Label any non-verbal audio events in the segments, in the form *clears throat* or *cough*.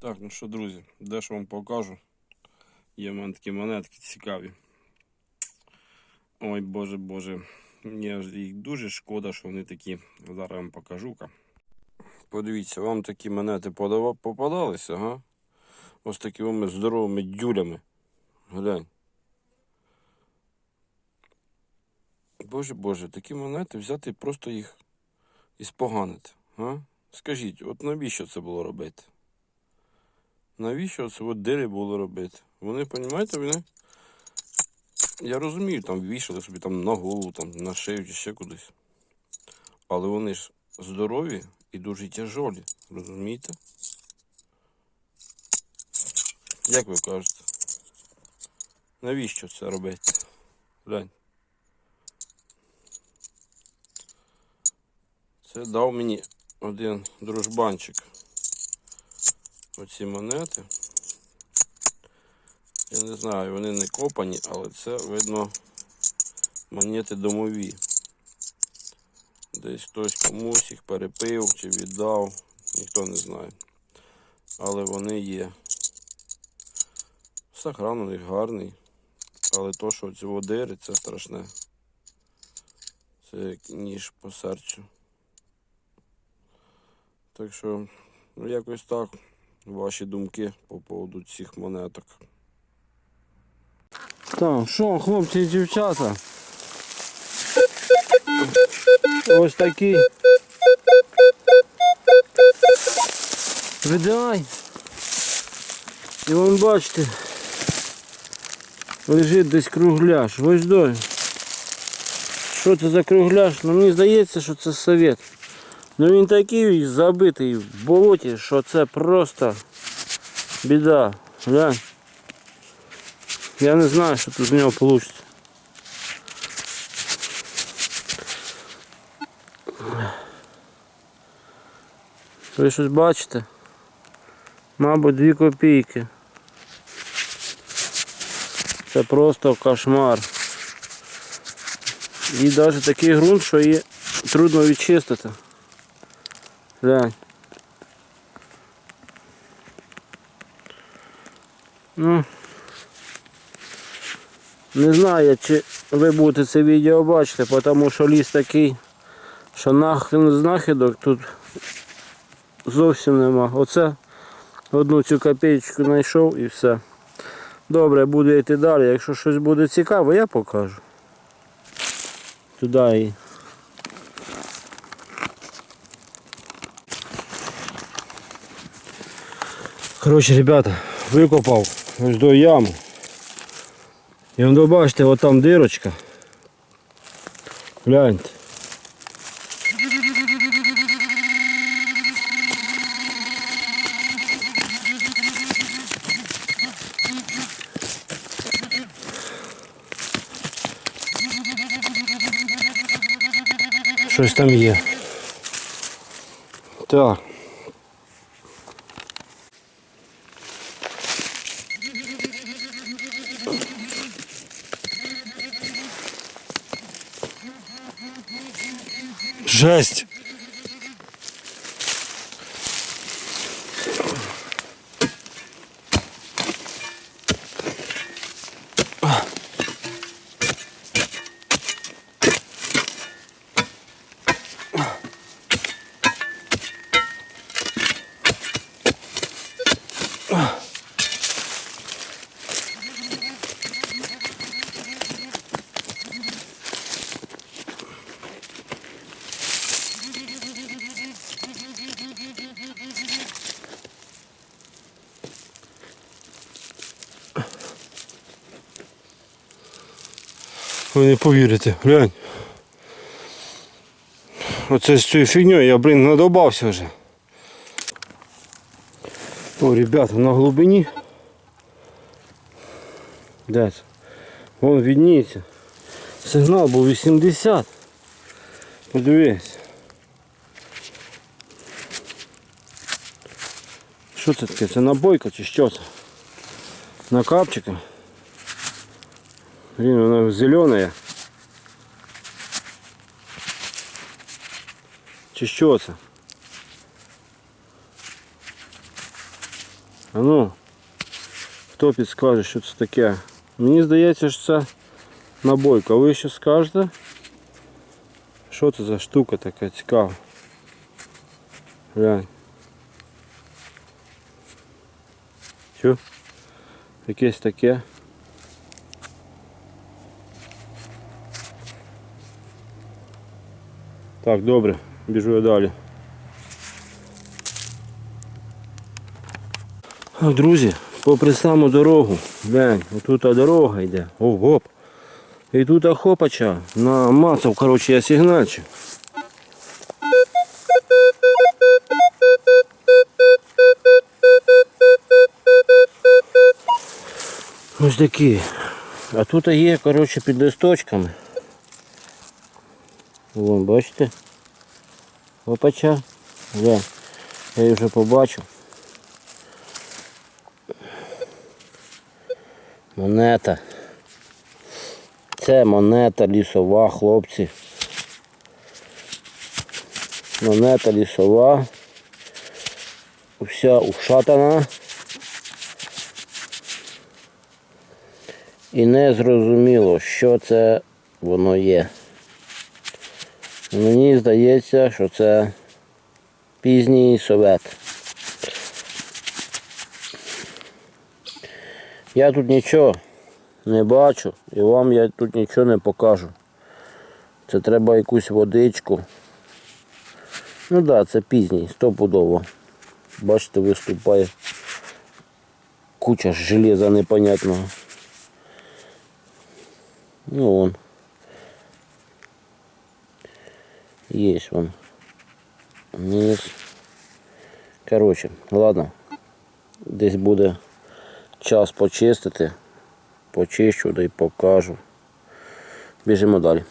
Так, ну що, друзі, дещо вам покажу. Є в мене такі монетки цікаві. Ой, боже, боже. Мені їх дуже шкода, що вони такі. Зараз вам покажу. -ка. Подивіться, вам такі монети подава- попадалися, га? Ось такими здоровими дюлями. Глянь. Боже Боже, такі монети взяти і просто їх і споганити. А? Скажіть, от навіщо це було робити? Навіщо це от дири було робити? Вони, розумієте, вони. Я розумію, там вішали собі там на голову, там, на шию чи ще кудись. Але вони ж здорові і дуже тяжолі, розумієте? Як ви кажете? Навіщо це робити? Глянь. Це дав мені один дружбанчик. Оці монети. Я не знаю, вони не копані, але це видно монети домові. Десь хтось комусь їх перепив чи віддав, ніхто не знає. Але вони є. Сохран у них гарний. Але то, що ці водири, це страшне. Це як ніж по серцю. Так що, ну якось так. Ваші думки по поводу цих монеток. Так, що, хлопці і дівчата? Ось такий. Видай. І вон бачите. Лежить десь кругляш. Ось дой. Що це за кругляш? Ну мені здається, що це совет. Ну він такий забитий в болоті, що це просто біда. Глянь. Я не знаю, що тут з нього вийде. Ви щось бачите? Мабуть, дві копійки. Це просто кошмар. І навіть такий ґрунт, що її трудно відчистити. Глянь. Ну, не знаю, чи ви будете це відео бачити, тому що ліс такий, що нахрен знахідок тут зовсім нема. Оце одну цю копеечку знайшов і все. Добре, буду йти далі. Якщо щось буде цікаве, я покажу. Туди і. Коротше, ребята, викопав ось до яму. І воно бачите, от там дирочка. Гляньте. Щось там є. Так. Жесть. Ви не повірите, глянь. Оце з цією фігньою я, блін, надобався вже. О, ребята, на глибині. Де це? Вон відніється. Сигнал був 80. Подивись. Що це таке? Це набойка чи що це? На капчика. Блин, она зеленая. Чи що це? А ну, хто підскаже, що це таке? Мені здається, що це набойка. Ви що скажете? Що це за штука така цікава? Глянь. Що? Якесь таке. Так, добре, біжу я далі. Друзі, попри саму дорогу, глянь, отут дорога йде, оп, гоп. І тут хопача, намацав, коротше, я сигнальчик. Ось такі. А тут є, коротше, під листочками. Вон, бачите? Опача. Глянь, я її вже побачив. Монета. Це монета лісова, хлопці. Монета лісова. Вся ушатана. І не зрозуміло, що це воно є. Мені здається, що це пізній совет. Я тут нічого не бачу і вам я тут нічого не покажу. Це треба якусь водичку. Ну так, да, це пізній, стопудово. Бачите, виступає куча железа непонятного. Ну вон. Есть вон. Низ. Короче, ладно. Десь буде час почистити. Почищу да й покажу. Біжимо далі.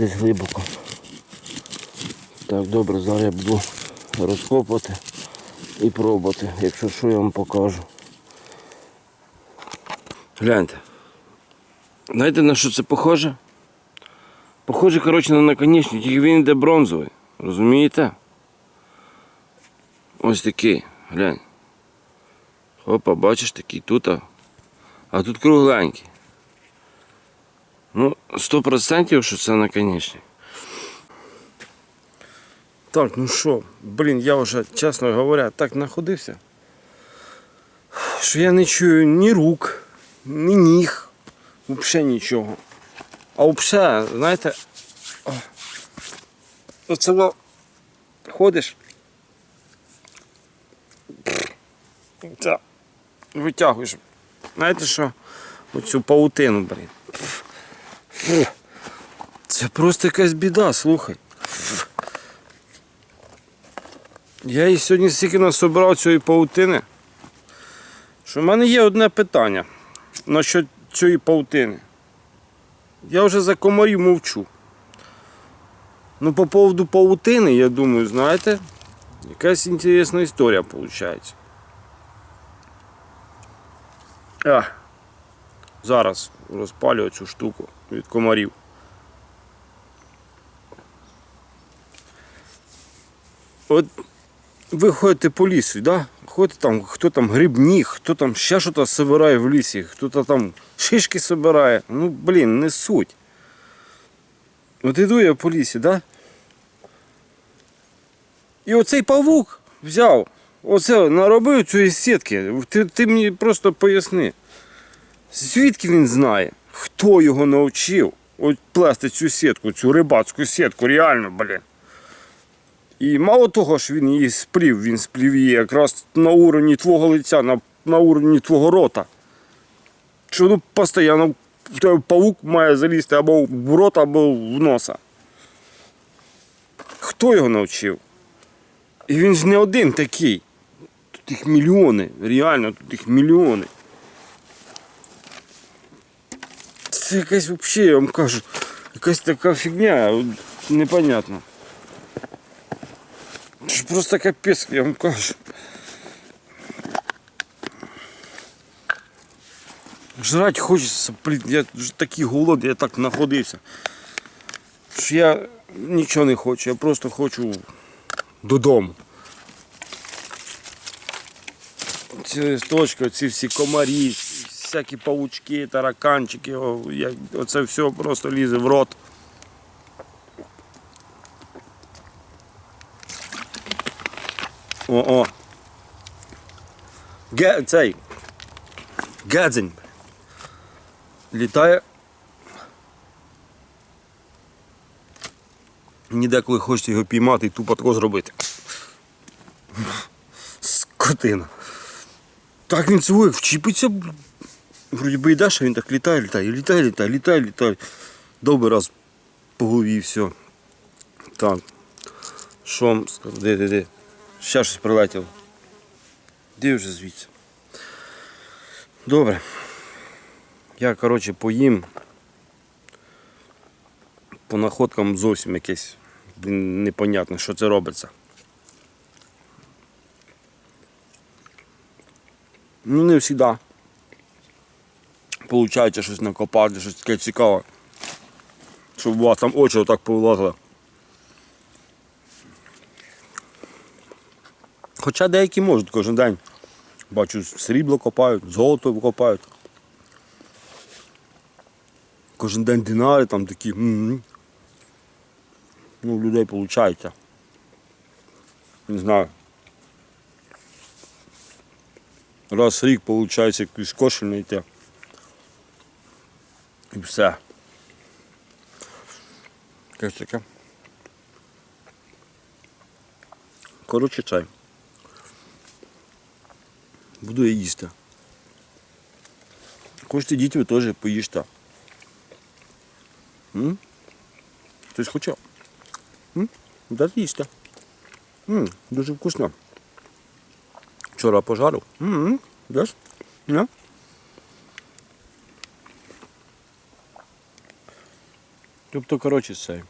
Десь глибоко. Так, добре, зараз я буду розкопувати і пробувати. Якщо що, я вам покажу. Гляньте. Знаєте на що це похоже? Похоже, коротше, на наконечник, тільки він йде бронзовий. Розумієте? Ось такий, глянь. Опа, бачиш такий тут. А тут кругленький. Ну, 100% що це наконечник. Так, ну що, блін, я вже, чесно говоря, так находився, що я не чую ні рук, ні ніг, взагалі нічого. А взагалі, знаєте, оце ходиш. Та, витягуєш. Знаєте що? Оцю паутину, блін. Це просто якась біда, слухай. Я її сьогодні стільки насобирав цієї паутини. Що в мене є одне питання насчет цієї паутини. Я вже за комарів мовчу. Ну, по поводу паутини, я думаю, знаєте, якась інтересна історія виходить. А, зараз розпалюю цю штуку від комарів. От ви ходите по лісу, да? Ходите там, хто там грибні, хто там ще щось собирає в лісі, хто там шишки собирає. Ну, блін, не суть. От іду я по лісі, да? І оцей павук взяв, оце наробив цієї сітки. Ти, ти мені просто поясни. Звідки він знає, хто його навчив от плести цю сітку, цю рибацьку сітку, реально, блін. І мало того, що він її сплів, він сплів її якраз на уровні твого лиця, на, на уровні твого рота. Що ну постійно павук має залізти або в рот, або в носа. Хто його навчив? І він ж не один такий. Тут їх мільйони, реально, тут їх мільйони. Це якась взагалі, я вам кажу, якась така фігня, от непонятна. Це просто капець, я вам кажу. Жрать хочеться, блін, я такий голодний, я так находився. Що я нічого не хочу, я просто хочу додому. Ці листочки, ці всі комарі, всякі павучки, тараканчики, оце все просто лізе в рот. О-о. Ге, цей. Гадзень. Літає. Ніде, коли хочете його піймати і тупо тако зробити. Скотина. Так він цілує, вчіпиться. Вроді би йдеш, а він так літає, літає, літає, літає, літає, літає. Добрий раз по голові і все. Так. Сказати? Де, де, де? Ще щось прилетіло. Де вже звідси? Добре. Я, коротше, поїм. По находкам зовсім якесь блін, непонятно, що це робиться. Ну, не завжди. Получається щось накопати, щось таке цікаве. Щоб у вас там очі отак повилазили. Хоча деякі можуть кожен день. Бачу, срібло копають, золото копають. Кожен день динари там такі. Ну, людей виходить. Не знаю. Раз в рік виходить якийсь кошель знайти. І все. Якось таке. Коротше чай. Буду я їсти. Хочете діти, ви теж поїжте. М? Хтось хоче? М? Дайте їсти. М, дуже вкусно. Вчора пожарив. М, Даш? Не? Тобто, коротше, це.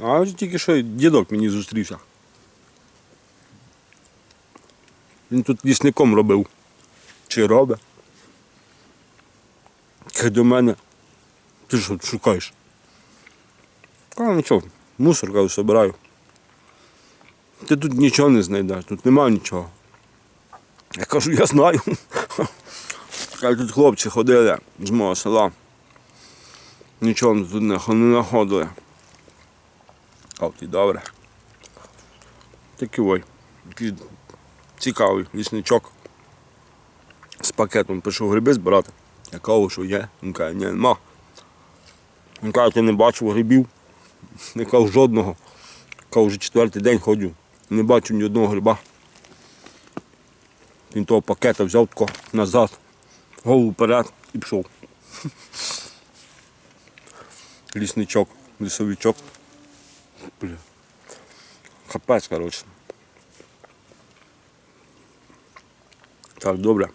А тільки що дідок мені зустрівся. Він тут лісником робив. Чи робить? Каже до мене. Ти що шукаєш? А нічого, мусор кажу, собираю. Ти тут нічого не знайдеш, тут немає нічого. Я кажу, я знаю. *laughs* Тут хлопці ходили з мого села. Нічого тут не. А ти добре. Такий ой. Такий цікавий лісничок. З пакетом пішов гриби збирати. Я кажу, що є. Він каже, ні, нема. Він каже, ти не бачив грибів. Не кажу жодного. Кажу, вже четвертий день ходжу. Не бачу ні одного гриба. Він того пакета взяв тако назад, голову вперед і пішов. Лісничок, лісовичок. Бля. Капець, коротше. Так, добре.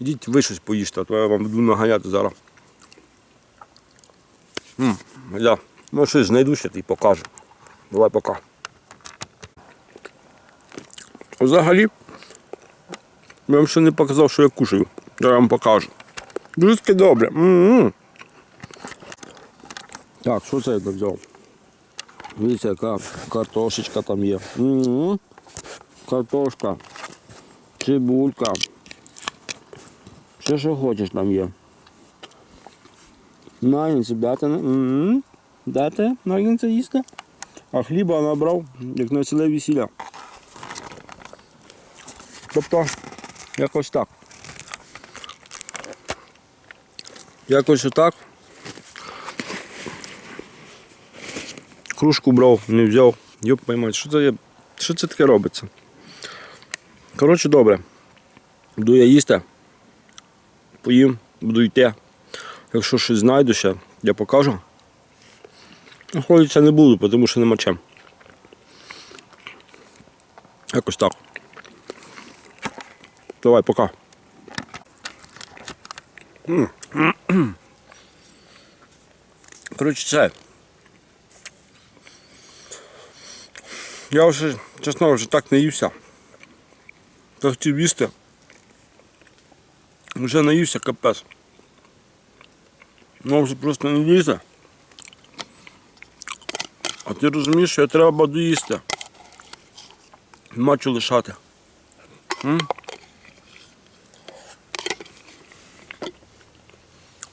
Ідіть ви щось поїжте, а то я вам буду наганяти зараз. М, Ля, ну щось знайду ще ти покажу. Давай пока. Взагалі, я вам ще не показав, що я кушаю. Я вам покажу. Дуже добре. М-м. Так, що це я взяв? Дивіться, яка картошечка там є. М-м. Картошка. Цибулька. Все, що хочеш там є. Нагінці дати. М-м. Дати нагінці їсти. А хліба набрав, як на ціле весілля. Тобто, якось так. Якось отак. Кружку брав, не взяв. Йоп поймать, що це є? Що це таке робиться? Коротше, добре. Буду я їсти. Поїм, буду йти. Якщо щось знайду ще, я покажу. Ходитися не буду, тому що нема чим. Якось так. Давай, пока. *clears throat* Коротше, це. Я вже, чесно, вже так не ївся. Так хотів їсти. Вже наївся капець. Ну вже просто не лізе. А ти розумієш, що я треба доїсти. Чого лишати. М?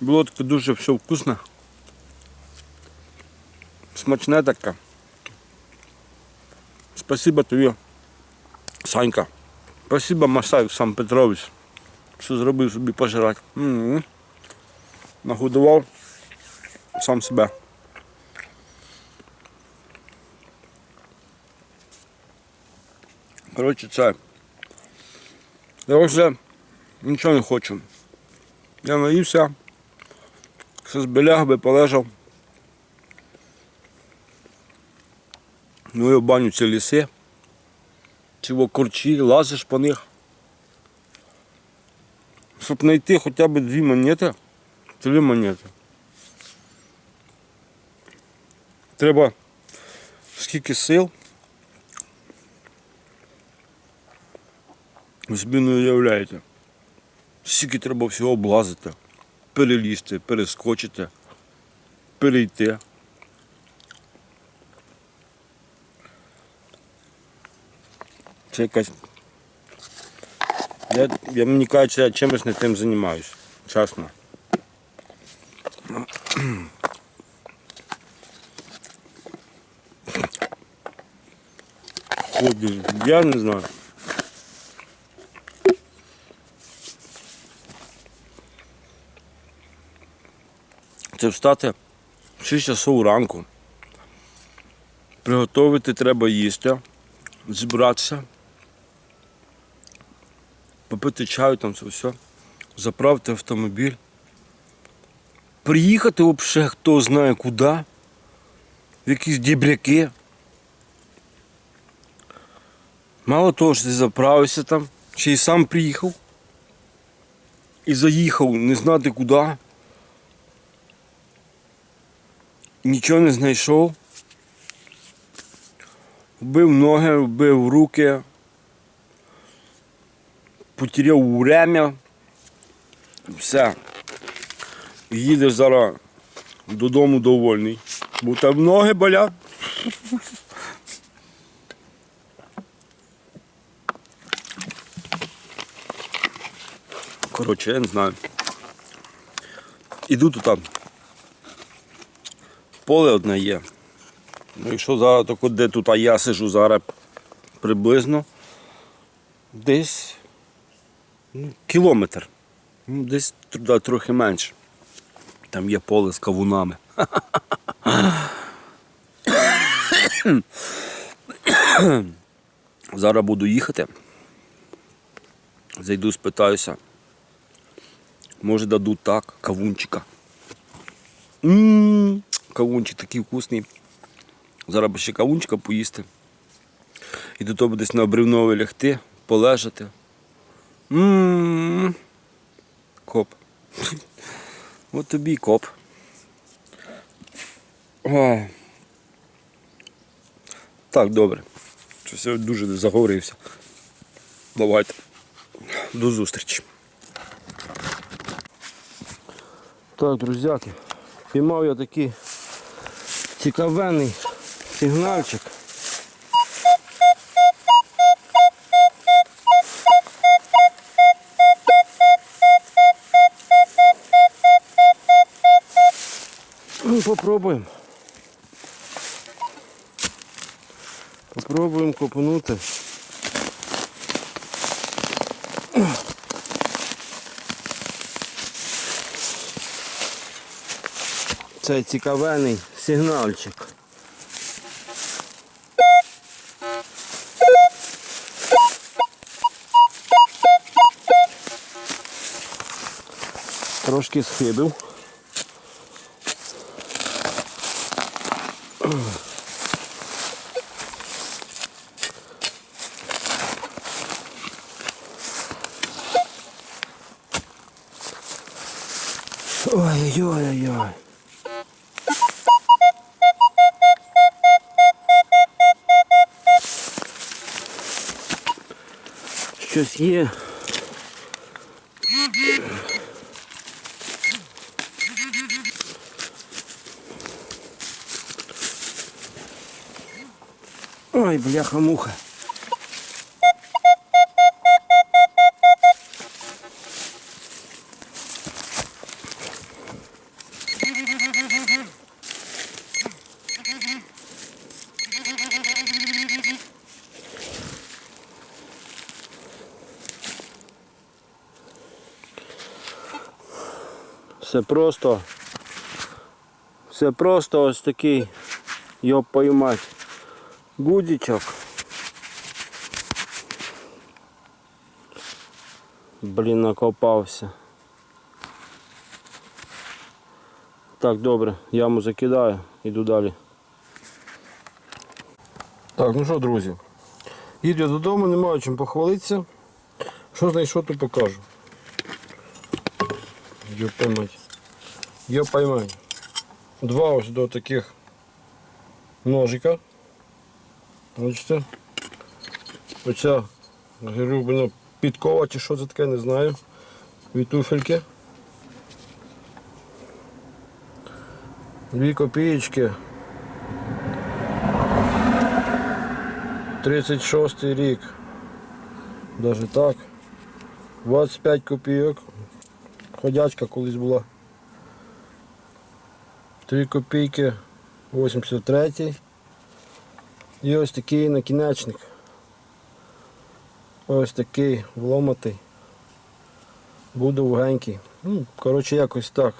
Було таке дуже все вкусне. Смачне таке. Спасибо тобі, Санька. Спасибо, Масай сам Петрович, що зробив собі пожирати. М-м. Нагодував сам себе. Коротше, це. Я вже нічого не хочу. Я наївся, все збеляг би полежав. Ну в баню ці ліси. Ці корчі, лазиш по них. Щоб знайти хоча б дві монети, три монети. Треба скільки сил. Ви не уявляєте. Скільки треба всього облазити, перелізти, перескочити, перейти. Це якась. Я, я мені кажуть, я чимось не тим займаюся. Чесно. Ходиш, я не знаю. Це встати 6 часов ранку. Приготувати треба їсти, зібратися, попити чаю, там це все, заправити автомобіль, приїхати взагалі хто знає куди, в якісь дібряки. Мало того, що ти заправився там, ще й сам приїхав і заїхав не знати куди. Нічого не знайшов. Вбив ноги, вбив руки, потеряв время. Все. Їдеш зараз додому довольний. Бо там ноги болять. Коротше, я не знаю. Іду тут. Поле одне є. Ну, якщо зараз так де тут а я сижу зараз приблизно десь ну, кілометр. Ну, десь туди трохи менше. Там є поле з кавунами. *coughs* Зараз буду їхати. Зайду, спитаюся. Може дадуть так, кавунчика. Ммм, кавунчик такий вкусний. Зараз би ще кавунчика поїсти. І до того десь на бревнове лягти, полежати. Ммм. Коп. От тобі коп. Так, добре. Щось я дуже заговорився. Давайте. До зустрічі. Так, друзяки, піймав я такий цікавенний сигнальчик. Попробуємо. Попробуємо копнути. Цей цікавений сигнальчик. Трошки схибив. Ой-ой-ой-ой. Щось є. Ой, бляха-муха. Все просто. Все просто ось такий, його поймать. Гудічок. Блін, накопався. Так, добре, яму закидаю, іду далі. Так, ну що, друзі, їду я додому, не маю чим похвалитися. Що знайшов, то покажу. Йо поймать. Йо поймать. Два ось до таких ножика. Бачите? Оця грубина підкова чи що це таке, не знаю. Від туфельки. Дві копієчки. 36 рік. Даже так. 25 копійок. Ходячка колись була. 3 копійки 83. І ось такий накінечник. Ось такий вломатий. Буде вугенький. Ну, коротше, якось так.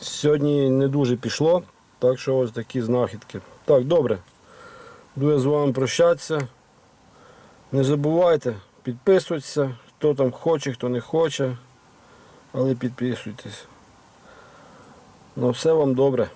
Сьогодні не дуже пішло, так що ось такі знахідки. Так, добре. Буду я з вами прощатися. Не забувайте підписуватися, хто там хоче, хто не хоче. Але підписуйтесь. Ну все вам добре.